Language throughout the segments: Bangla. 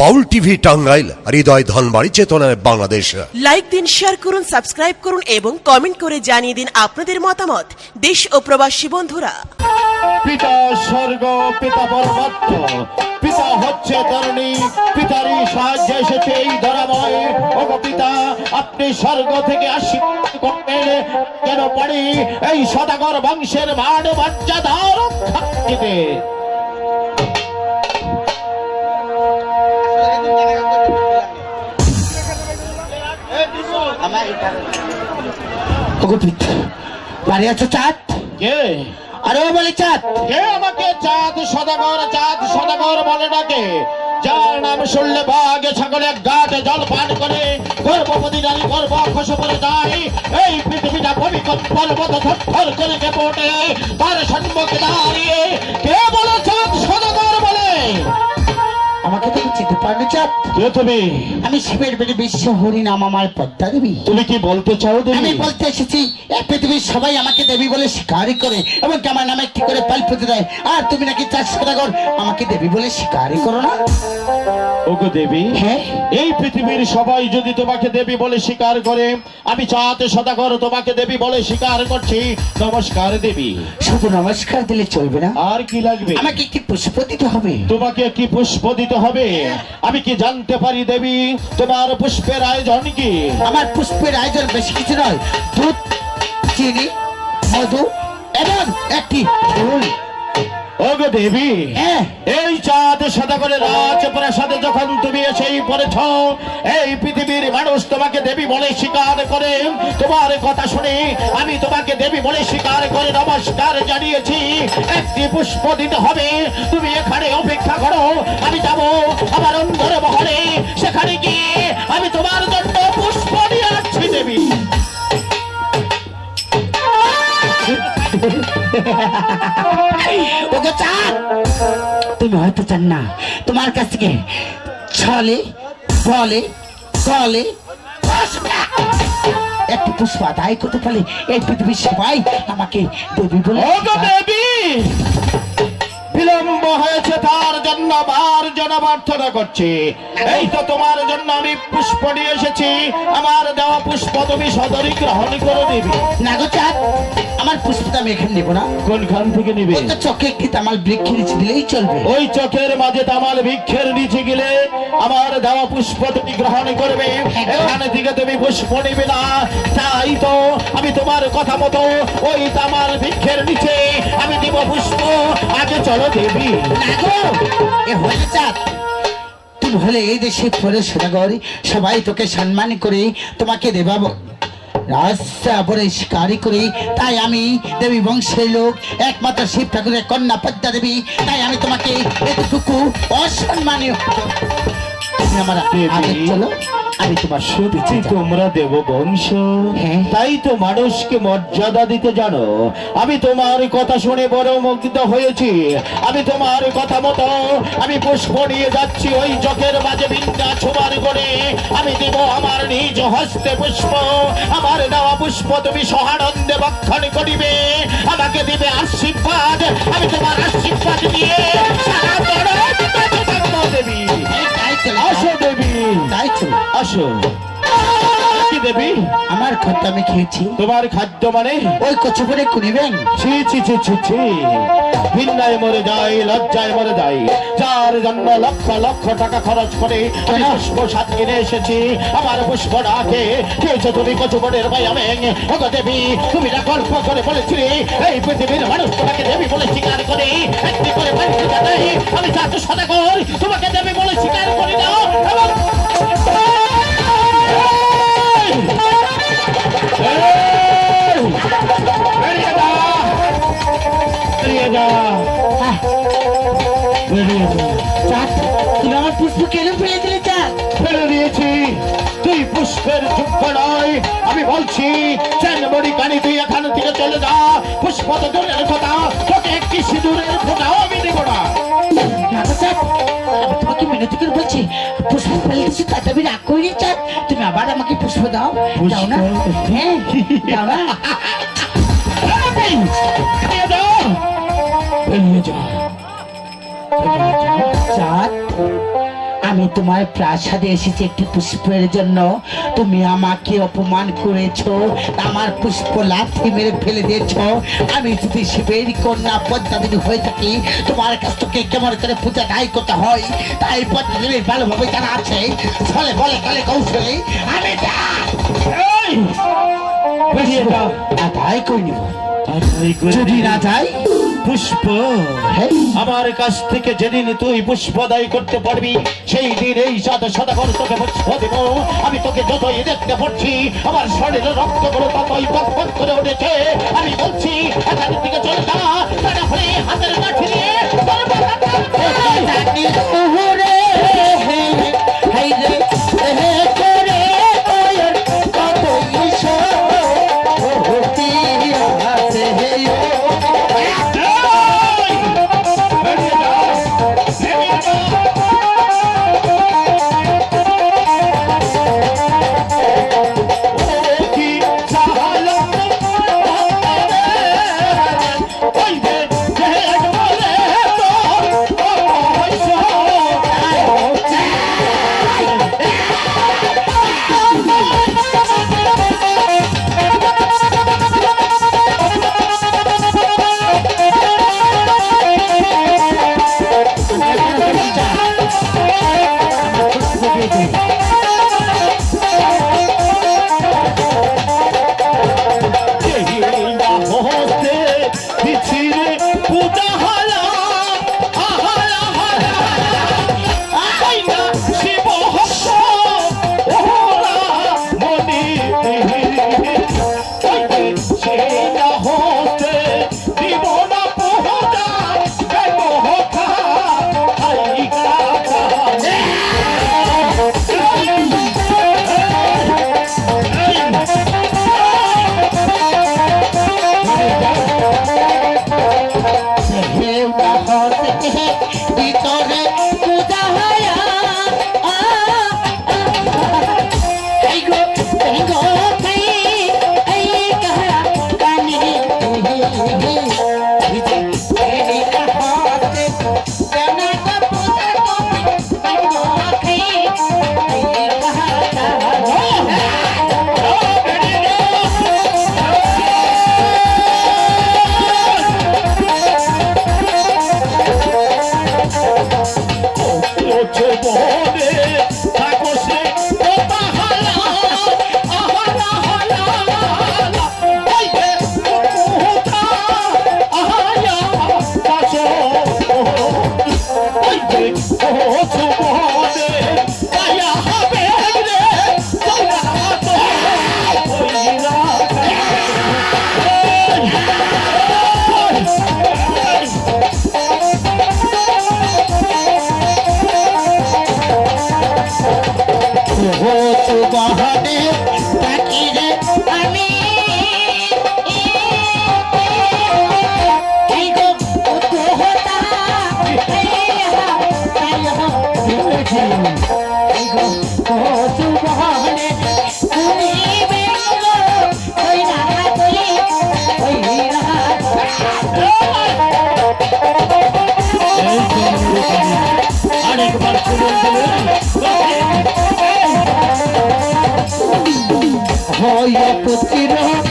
বাউল টিভি টাঙ্গাইল হৃদয় ধনবাড়ি চেতনায় বাংলাদেশ। লাইক দিন শেয়ার করুন সাবস্ক্রাইব করুন এবং কমেন্ট করে জানিয়ে দিন আপনাদের মতামত। দেশ ও প্রবাসী বন্ধুরা। পিতা স্বর্গ পিতা পরমাত্ম পিতা হচ্ছে ধরণী পিতারই সাহায্যে এসেছে এই ধরাময় ও পিতা আপনি স্বর্গ থেকে আশীর্বাদ করবেন কেন পারি এই সদাগর বংশের মান মর্যাদা রক্ষা দিতে গোপিত বাড়ি আছো চাঁদ? কে? আরে বলে চাঁদ। কে আমাকে চাঁদ সদাগর চাঁদ সদাগর বলে ডাকে? যার নাম শুনলে বাঘে ছাগলে গাটে জল পান করে গর্ভবতী নারী গর্ভ খসে পড়ে যায়। এই পৃথিবীটা ভূমিকম্পর মতো থর করে কেঁপে ওঠে। তার সম্মুখে দাঁড়িয়ে কে বলে চাঁদ সদাগর বলে? আমাকে চিনতে পারবে চাঁদ কে তুমি? আমি শিবের বেড়ে বিশ্ব হরি নাম আমার পদ্মা দেবী। তুমি কি বলতে চাও দেবী? আমি বলতে এসেছি এই পৃথিবীর সবাই আমাকে দেবী বলে স্বীকারই করে এবং আমার নামে একটি করে পাল পুঁতে দেয়। আর তুমি নাকি চার সদাগর আমাকে দেবী বলে স্বীকারই করো না। ওগো দেবী হ্যাঁ? এই পৃথিবীর সবাই যদি তোমাকে দেবী বলে স্বীকার করে আমি চাঁদ সদাগর তোমাকে দেবী বলে স্বীকার করছি। নমস্কার দেবী। শুধু নমস্কার দিলে চলবে না। আর কি লাগবে? আমাকে কি পুষ্প দিতে হবে? তোমাকে কি পুষ্প দিতে হবে? আমি কি জানতে পারি দেবী তোমার পুষ্পের আয়োজন কি? আমার পুষ্পের আয়োজন বেশি কিছু নয়। দুধ চিনি মধু এবং একটি ফুল। ওগো দেবী এই চাঁদ সদাগরে রাজপ্রাসাদে যখন তুমি এসেই পড়েছ এই পৃথিবীর মানুষ তোমাকে দেবী বলে স্বীকার করে। তোমার কথা শুনে আমি তোমাকে দেবী বলে স্বীকার করে নমস্কার জানিয়েছি। একটি পুষ্প দিতে হবে তুমি এখানে অপেক্ষা করো আমি যাব আমার অন্ধরে মহলে। সেখানে গিয়ে আমি তোমার জন্য পুষ্প নিয়ে আসছি দেবী। ওগো চান তুমি হয়তো চান না। তোমার কাছ থেকে ছলে বলে কলে একটু পুষ্প আদায় করতে পারলে এই পৃথিবীর সবাই আমাকে দেবী বলে দেবী! বিলম্ব হয়েছে তার জন্য বার জন প্রার্থনা করছি। এই তো তোমার জন্য আমি পুষ্প নিয়ে এসেছি। আমার দেওয়া পুষ্প তুমি সদরি গ্রহণ করে দিবি আমার পুষ্পটা আমি এখানে নেব না। কোনখান থেকে নিবে? চোখে একটি তামাল বৃক্ষ নিচে দিলেই চলবে। ওই চোখের মাঝে তামাল বৃক্ষের নিচে গেলে আমার দেওয়া পুষ্প তুমি গ্রহণ করবে। এখানে থেকে তুমি পুষ্প নিবে না। তাই তো আমি তোমার কথা মতো ওই তামাল বৃক্ষের নিচে আমি দিব পুষ্প। আগে চলো দেবী। এই দেশে পরে সদাগর সবাই তোকে সম্মান করে তোমাকে দেবাব। রাস্তা পরে শিকারি করি, তাই আমি দেবী বংশের লোক, একমাত্র শিব ঠাকুরের কন্যা পদ্মা দেবী। তাই আমি তোমাকে এতটুকু অসম্মানীয় আগে চলো আমি তোমার সত্যি তোমরা দেব বংশ হ্যাঁ। তাই তো মানুষকে মর্যাদা দিতে জানো। আমি তোমার কথা শুনে বড় মুগ্ধ হয়েছি। আমি তোমার কথা মতো আমি পুষ্প নিয়ে যাচ্ছি ওই চোখের মাঝে বিন্দা ছোবার করে আমি দেব আমার নিজ হস্তে পুষ্প। আমার দেওয়া পুষ্প তুমি সহানন্দে বক্ষণ করিবে। আমাকে দিবে আশীর্বাদ। আমি তোমার আশীর্বাদ দিয়ে সারা দেবী। আসো দেবী। তাই চলো আসো। দেবী। আমার খাদ্য আমি খেয়েছি। তোমার খাদ্য মানে? ওই কচুপুরে কুনিবেন ছি ছি ছি ছি ছি। ভিন্নায় মরে যায় লজ্জায় মরে যায়। যার জন্য লক্ষ লক্ষ টাকা খরচ করে আমি পুষ্প সাত কিনে এসেছি। আমার পুষ্প ডাকে খেয়েছো তুমি কচুবনের ভাই আমি ওগো দেবী তুমি না গল্প করে বলেছিলে এই পৃথিবীর মানুষ তোমাকে দেবী বলে স্বীকার করে একটি করে আমি চাচ্ছ সদাগর তোমাকে দেবী বলে স্বীকার করে দাও এবং পুষ্প কেন ফেলে দিলে চাঁদ ফেলে দিয়েছি। তুই পুষ্পের যোগ্য নয়। আমি বলছি চেনবড়ি কানি তুই এখান থেকে চলে যা। পুষ্প তো দূরের কথা তোকে একটি সিঁদুরের ফোটাও আমি দেব না। তোমাকে মিনতি করে বলছি পুষ্প ফেলে দিচ্ছি তাতে আমি রাগ করিনি চাঁদ তুমি আবার আমাকে পুষ্প দাও। দাও না। হ্যাঁ দাও না। বেরিয়ে যা বেরিয়ে যা। চাঁদ আমি তোমার প্রাসাদে এসেছি একটি পুষ্পের জন্য। তুমি আমাকে অপমান করেছ আমার পুষ্প লাথি মেরে ফেলে দিয়েছ। আমি যদি শিবের কন্যা পদ্মাদেবী হয়ে থাকি তোমার কাছ থেকে কেমন করে পূজা দায় করতে হয় তাই পদ্মাদেবীর ভালোভাবে জানা আছে। ফলে বলে কালে কৌশলে আমি যা এই! বেরিয়ে যাও। আদায় করে নিব? যদি না যাই পুষ্প। হ্যাঁ আমার কাছ থেকে যেদিন তুই পুষ্প দায়ী করতে পারবি সেই দিন এই সাত শতকর তোকে পুষ্প দেব। আমি তোকে যতই দেখতে পাচ্ছি আমার শরীরে রক্তগুলো ততই পকপক করে উঠেছে। আমি বলছি এখান থেকে চলে যা তা না হাতের লাঠি নিয়ে তোর তোরে হাই রে যে হয়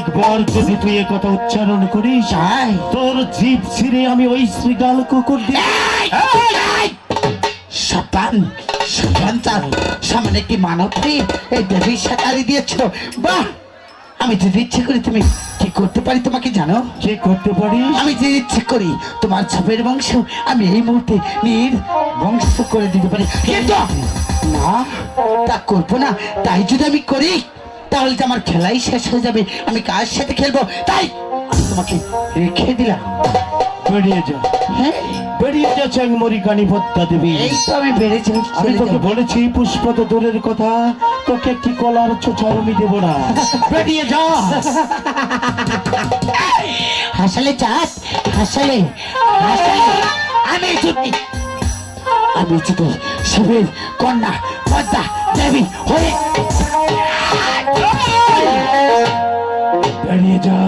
যদি তুই কথা উচ্চারণ করিস তোর জিভ ছিঁড়ে আমি ওই শ্রীগাল কুকুর দিয়ে সাবধান সাবধান চাল সামনে একটি মানব নেই এই দিয়েছ? বাহ! আমি যদি ইচ্ছে করি তুমি কি করতে পারি তোমাকে জানো? কে করতে পারিস? আমি যে ইচ্ছে করি তোমার ছাপের বংশ আমি এই মুহূর্তে নির বংশ করে দিতে পারি। কিন্তু না। তা করব না। তাই যদি আমি করি তাহলে তো আমার খেলাই শেষ হয়ে যাবে। আমি কার সাথে খেলব? তাই আমি তোমাকে রেখে দিলাম। বেরিয়ে যা। হ্যাঁ? বেরিয়ে যা চ্যাংমরি কানি পদ্মা দেবী। এই তো আমি আমি তোকে বলেছি পুষ্প তো দূরের কথা। তোকে একটি কলার চোচার আমি দেবো না। বেরিয়ে যা। হাসালে চাঁদ হাসালে হাসালে। আমি যদি আমি যদি শিবের কন্যা পদ্মা দেবী হয়ে বেরিয়ে যা।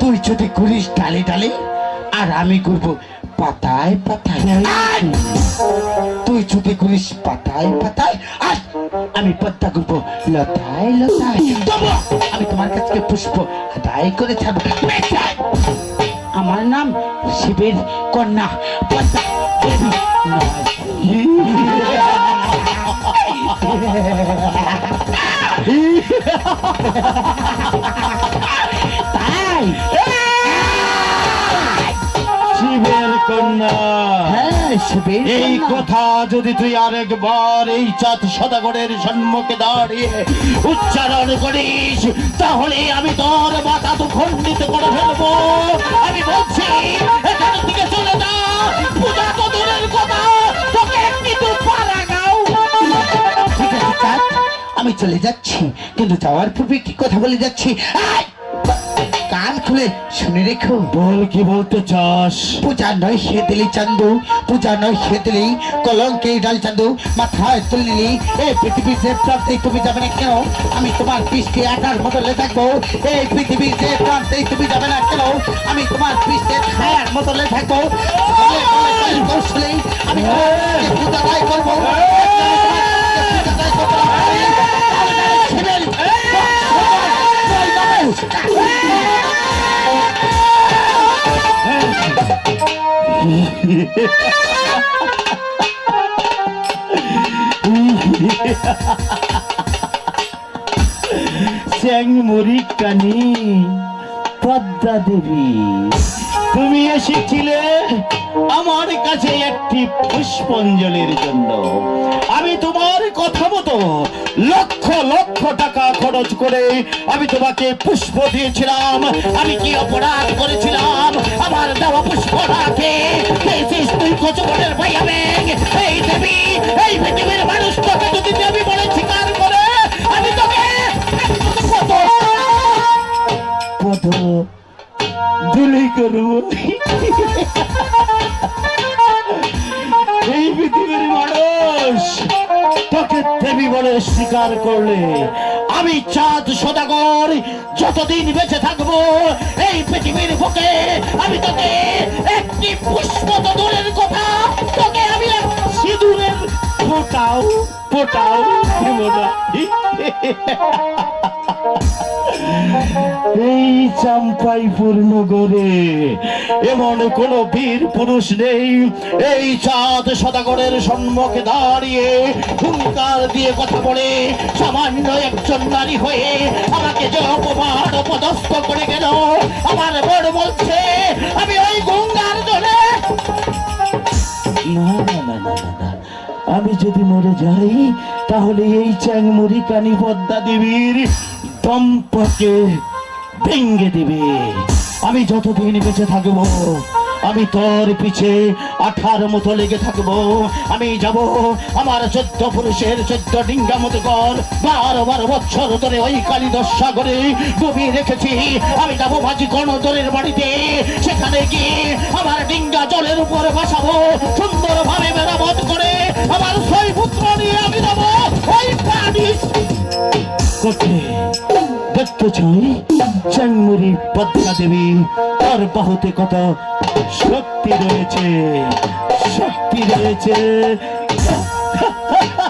তুই যদি করিস ডালে ডালে, আর আমি করব পাতায় পাতায়। তুই যদি করিস পাতায় পাতায় আর আমি পদ্মা করব লতায় লতায়। আমি তোমার কাছ পুষ্প আদায় করে থাকব আমার নাম শিবের কন্যা, পদ্মা নয়। তাই শিবের কন্যা। হ্যাঁ এই কথা যদি তুই আরেকবার এই চাঁদ সদাগরের সম্মুখে দাঁড়িয়ে উচ্চারণ করিস তাহলে আমি তোর মাথা তো খণ্ডিত করে ফেলব। আমি বলছি এখান থেকে আমি চলে যাচ্ছি কিন্তু যাওয়ার পূর্বে কি কথা বলে যাচ্ছি? কান খুলে শুনে রেখো। বল কি বলতে চাস? পূজা নয় সে দিলি চান্দু পূজা নয় সে দিলি কলঙ্কে ডাল চান্দু। মাথায় তুলে নিলি এই পৃথিবীর যে তুমি যাবে না কেন? আমি তোমার পৃষ্ঠে আটার বদলে থাকব। এই পৃথিবীর যে তুমি যাবে না কেন? আমি তোমার পৃষ্ঠে ছায়ার বদলে থাকব। আমি পূজা দায় করব। চ্যাংমরি পদ্মা দেবী তুমি এসেছিলে আমার কাছে একটি পুষ্পঞ্জলির জন্য। আমি তোমার কথা মতো লক্ষ লক্ষ টাকা খরচ করে আমি তোমাকে পুষ্প দিয়েছিলাম। আমি কি অপরাধ করেছিলাম? আমার দেওয়া পুষ্প রাখে তুই কচুবনের ভাইয়া ব্যাং এই দেবী, এই পৃথিবীর মানুষ তোকে যদি দেবী বলে স্বীকার করে, আমি তোকে কত করব তোকে দেবী বলে স্বীকার করলে, আমি চাঁদ সদাগর যতদিন বেঁচে থাকব, এই পৃথিবীর বুকে আমি তোকে একটি পুষ্প তো দূরের কথা, তোকে আমি সিঁদুরের ফোটাও ফোটাও এই চাম্পাইপুর নগরে এমন কোন বীর পুরুষ নেই। এই চাঁদ সদাগরের সম্মুখে দাঁড়িয়ে হুঙ্কার দিয়ে কথা বলে, সামান্য একজন নারী হয়ে আমাকে যে অপমান পদস্থ করে গেল। আমার বড় বলছে, আমি ওই গঙ্গার জলে আমি যদি মরে যাই, তাহলে এই চ্যাংমুড়ি কানি পদ্মা দেবীর দম্পকে ভেঙ্গে দিবে। আমি যতদিন বেঁচে থাকব, আমি তোর পিছে আঠার মতো লেগে থাকব। আমি যাব আমার চোদ্দ পুরুষের চোদ্দ ডিঙ্গা মতো কর বারো বারো বছর ধরে ওই কালীদশ সাগরে ডুবিয়ে রেখেছি। আমি যাব মাঝি কর্ণধরের বাড়িতে। সেখানে গিয়ে আমার ডিঙ্গা জলের উপরে বসাবো সুন্দর ভাবে মেরামত করে আমার ছয় পুত্র নিয়ে আমি যাব। ওই পানি করতে দেখতে চাই চ্যাংমুরি পদ্মা দেবী তার বাহুতে কত শক্তি রয়েছে শক্তি রয়েছে।